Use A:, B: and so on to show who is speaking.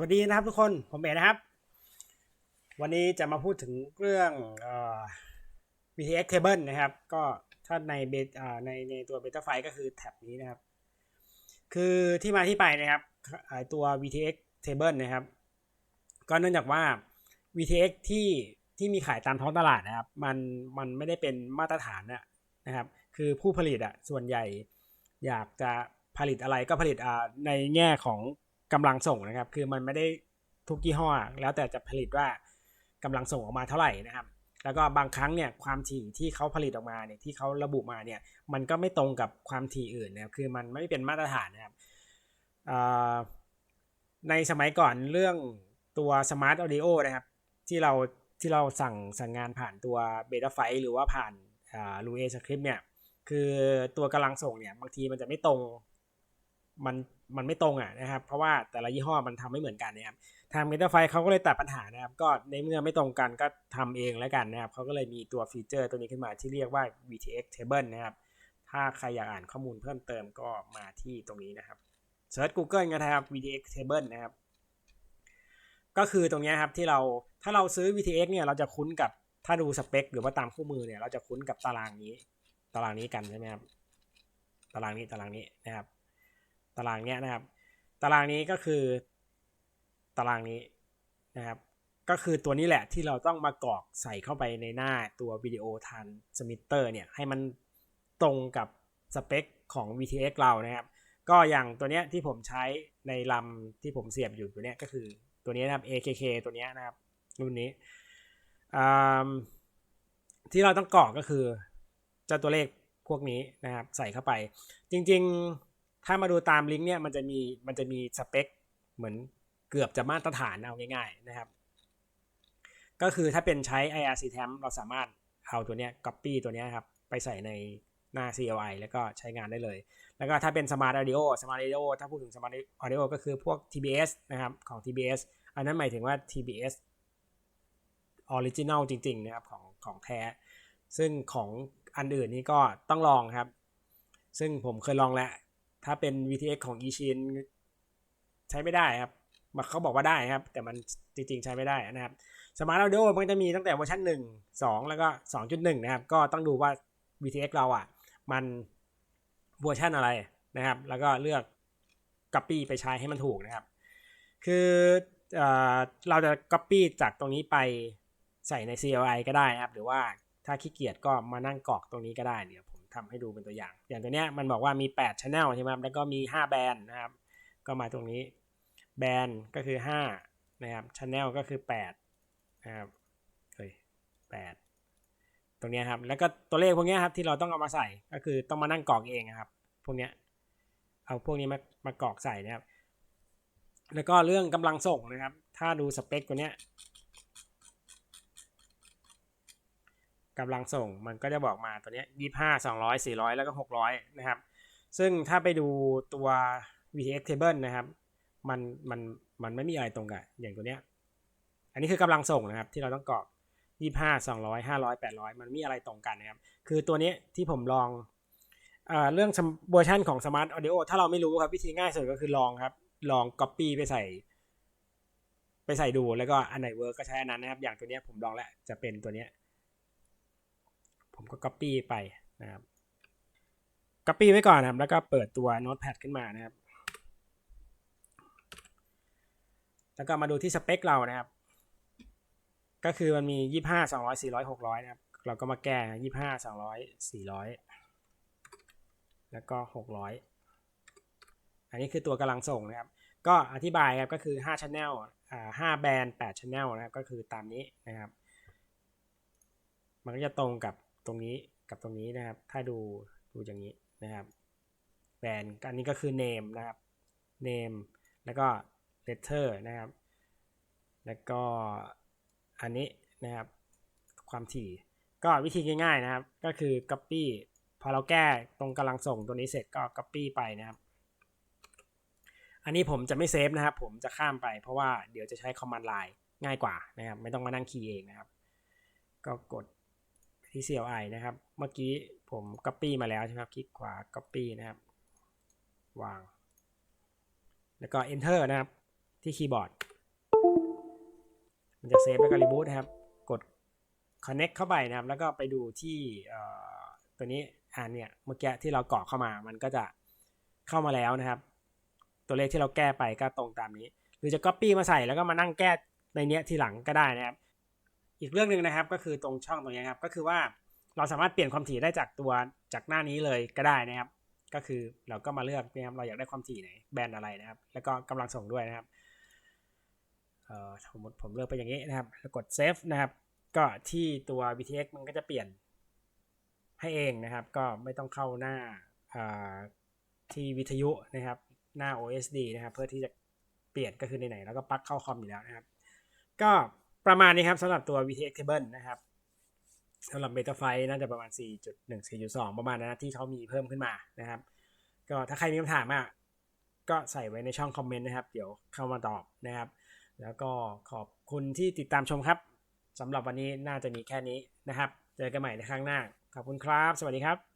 A: วัสดีนะครับทุกคนผมเอ๋นะครับ วันนี้จะมาพูดถึงเรื่องอ่อ VTX table นะครับ ก็ถ้าในเบอ่าในในตัวเบต้าไฟก็คือแท็บนี้นะครับ คือที่มาที่ไปนะครับตัว VTX table นะครับ ก็เนื่องจากว่า VTX ที่ที่มีขายตามท้องตลาดนะครับ มันมันไม่ได้เป็นมาตรฐานนะนะครับ คือผู้ผลิตอะส่วนใหญ่อยากจะผลิตอะไรก็ผลิตในแง่ของ กำลังส่งนะครับ คือมันไม่ได้ทุกยี่ห้อแล้วแต่จะผลิตว่ากำลังส่งออกมาเท่าไหร่นะครับ แล้วก็บางครั้งเนี่ยความถี่ที่เขาผลิตออกมาเนี่ยที่เขาระบุมาเนี่ยมันก็ไม่ตรงกับความถี่อื่นนะครับคือมันไม่เป็นมาตรฐานนะครับในสมัยก่อนเรื่องตัว Smart Audio นะครับที่เราที่เราสั่งสั่งงานผ่านตัว Beta f i หรือว่าผ่านอ่า l u a Script เนี่ยคือตัวกำลังส่งเนี่ยบางทีมันจะไม่ตรง มันมันไม่ตรงอะนะครับ เพราะว่าแต่ละยี่ห้อมันทำไม่เหมือนกันนะครับทาง Meta f i เขาก็เลยตัดปัญหานะครับ ก็ในเมื่อไม่ตรงกันก็ทำเองแล้วกันนะครับเขาก็เลยมีตัวฟีเจอร์ตัวนี้ขึ้นมาที่เรียกว่า VTX Table นะครับ ถ้าใครอยากอ่านข้อมูลเพิ่มเติมก็มาที่ตรงนี้นะครับเซิร์ช Google กันนะครับ VTX Table นะครับ ก็คือตรงนี้ครับที่เราถ้าเราซื้อ VTX เนี่ยเราจะคุ้นกับถ้าดูสเปคหรือว่าตามคู่มือเนี่ยเราจะคุ้นกับตารางนี้ ตารางนี้กันใช่ไหมครับ ตารางนี้ตารางนี้นะครับ ตารางเนี้ยนะครับ ตารางนี้ก็คือตารางนี้นะครับก็คือตัวนี้แหละที่เราต้องมากรอกใส่เข้าไปในหน้าตัววิดีโอทันสมิเตอร์เนี่ยให้มันตรงกับสเปคของ VTX เรานะครับ ก็อย่างตัวเนี้ยที่ผมใช้ในลำที่ผมเสียบอยู่ตัวเนี้ยก็คือตัวนี้นะครับ AKK ตัวเนี้ยนะครับรุ่นนี้ที่เราต้องกรอกก็คือจ้าตัวเลขพวกนี้นะครับใส่เข้าไป จริงๆ ถ้ามาดูตามลิงก์เนี่ยมันจะมีมันจะมีสเปคเหมือนเกือบจะมาตรฐานเอาง่ายๆนะครับ ก็คือถ้าเป็นใช้ IRC Temp เราสามารถเอาตัวเนี้ย copy ตัวเนี้ยครับไปใส่ในหน้า CLI แล้วก็ใช้งานได้เลย แล้วก็ถ้าเป็น Smart Audio Smart Audio ถ้าพูดถึง Smart Audio ก็คือพวก TBS นะครับของ TBS อันนั้นหมายถึงว่า TBS Original จริงๆนะครับของของแท้ ซึ่งของอันอื่นนี้ก็ต้องลองครับ ซึ่งผมเคยลองแล้ว ถ้าเป็น VTX ของ eShin ใช้ไม่ได้ครับเขาบอกว่าได้ครับ แต่มันจริงๆใช้ไม่ได้นะครับ Smart Audio มันจะมีตั้งแต่เวอร์ชัน1 2 แล้วก็ 2.1 นะครับ ก็ต้องดูว่า VTX เราอะ มันเวอร์ชันอะไรนะครับ แล้วก็เลือก Copy ไปใช้ให้มันถูกนะครับ คือเอเราจะ Copy จากตรงนี้ไปใส่ใน CLI ก็ได้นะครับ หรือว่าถ้าขี้เกียจก็มานั่งกรอกตรงนี้ก็ได้เดี๋ยวผม ทำให้ดูเป็นตัวอย่าง อย่างตัวเนี้ยมันบอกว่ามี8 Channel ใช่ไหมครับแล้วก็มี 5 แบรนด์นะครับ ก็มาตรงนี้แบรนด์ก็คือ5นะครับ Channel ก็คือ8นะครับเฮ้ย8ตรงนี้ครับ แล้วก็ตัวเลขพวกนี้ครับที่เราต้องเอามาใส่ก็คือต้องมานั่งกรอกเองนะครับ พวกนี้เอาพวกนี้มามากรอกใส่นะครับ แล้วก็เรื่องกำลังส่งนะครับ ถ้าดูสเปคตัวเนี้ย กำลังส่งมันก็จะบอกมาตัวนี้ยี่ห้าสองร้อยสี่ร้อยแล้วก็หกร้อยนะครับ ซึ่งถ้าไปดูตัว VTX table นะครับ มันมันมันไม่มีอะไรตรงกับอย่างตัวเนี้ย อันนี้คือกำลังส่งนะครับ ที่เราต้องกรอกยี่ห้าสองร้อยห้าร้อยแปดร้อยมันมีอะไรตรงกันนะครับ คือตัวนี้ที่ผมลองเอ่อเรื่องเวอร์ชันของ Smart Audio ถ้าเราไม่รู้ครับวิธีง่ายสุดก็คือลองครับ ลอง Copy ไปใส่ ไปใส่ดูแล้วก็อันไหนเวิร์กก็ใช้อันนั้นนะครับ อย่างตัวนี้ผมลองแล้วจะเป็นตัวนี้ ผมก็ Copy ไปนะครับ Copy ไว้ก่อนนะครับ แล้วก็เปิดตัว Notepad ขึ้นมานะครับ แล้วก็มาดูที่สเปคเรานะครับ ก็คือมันมียี่ห้าสองร้อยสี่ร้อยหกร้อยนะครับ เราก็มาแก้ยี่ห้าสองร้อยสี่ร้อยแล้วก็หกร้อยอันนี้คือตัวกำลังส่งนะครับ ก็อธิบายครับก็คือห้า channel อ่าห้าแบรนด์แปด channel นะครับก็คือตามนี้นะครับ มันก็จะตรงกับ ตรงนี้กับตรงนี้นะครับ ถ้าดูดูอย่างนี้นะครับแบรนด์อันนี้ก็คือ name นะครับ name แล้วก็ letter นะครับ แล้วก็อันนี้นะครับความถี่ก็วิธีง่ายๆนะครับ ก็คือ copy พอเราแก้ตรงกำลังส่งตัวนี้เสร็จก็ copy ไปนะครับ อันนี้ผมจะไม่เซฟนะครับ ผมจะข้ามไปเพราะว่าเดี๋ยวจะใช้ command line ง่ายกว่านะครับ ไม่ต้องมานั่งคีย์เองนะครับ ก็กด ที่ CLI นะครับ เมื่อกี้ผม copy มาแล้วใช่ไหมครับ คลิกขวา copy นะครับ วาง แล้วก็ enter นะครับ ที่คีย์บอร์ด มันจะเซฟแล้วก็รีบูตนะครับ กด connect เข้าไปนะครับ แล้วก็ไปดูที่ตัวนี้อ่าเนี่ยเมื่อกี้ที่เรากรอกเข้ามา มันก็จะเข้ามาแล้วนะครับ ตัวเลขที่เราแก้ไปก็ตรงตามนี้ หรือจะ copy มาใส่แล้วก็มานั่งแก้ในเนี้ยทีหลังก็ได้นะครับ อีกเรื่องหนึ่งนะครับก็คือตรงช่องตรงนี้ครับก็คือว่าเราสามารถเปลี่ยนความถี่ได้จากตัวจากหน้านี้เลยก็ได้นะครับ ก็คือเราก็มาเลือกนะครับเราอยากได้ความถี่ไหนแบรนด์อะไรนะครับ แล้วก็กำลังส่งด้วยนะครับเอ่อสมมติผมเลือกไปอย่างนี้นะครับแล้วกด save นะครับ ก็ที่ตัว VTX มันก็จะเปลี่ยนให้เองนะครับ ก็ไม่ต้องเข้าหน้าที่วิทยุนะครับหน้า OSD นะครับ เพื่อที่จะเปลี่ยนก็คือในไหนแล้วก็ปลั๊กเข้าคอมอยู่แล้วนะครับ ก็ ประมาณนี้ครับสำหรับตัว VTX Cable นะครับสำหรับ Betaflight น่าจะประมาณ 4.1 4.2 ประมาณนั้นนะที่เขามีเพิ่มขึ้นมานะครับ ก็ถ้าใครมีคำถามอะก็ใส่ไว้ในช่องคอมเมนต์นะครับ เดี๋ยวเข้ามาตอบนะครับ แล้วก็ขอบคุณที่ติดตามชมครับสำหรับวันนี้น่าจะมีแค่นี้นะครับ เจอกันใหม่ในครั้งหน้า ขอบคุณครับ สวัสดีครับ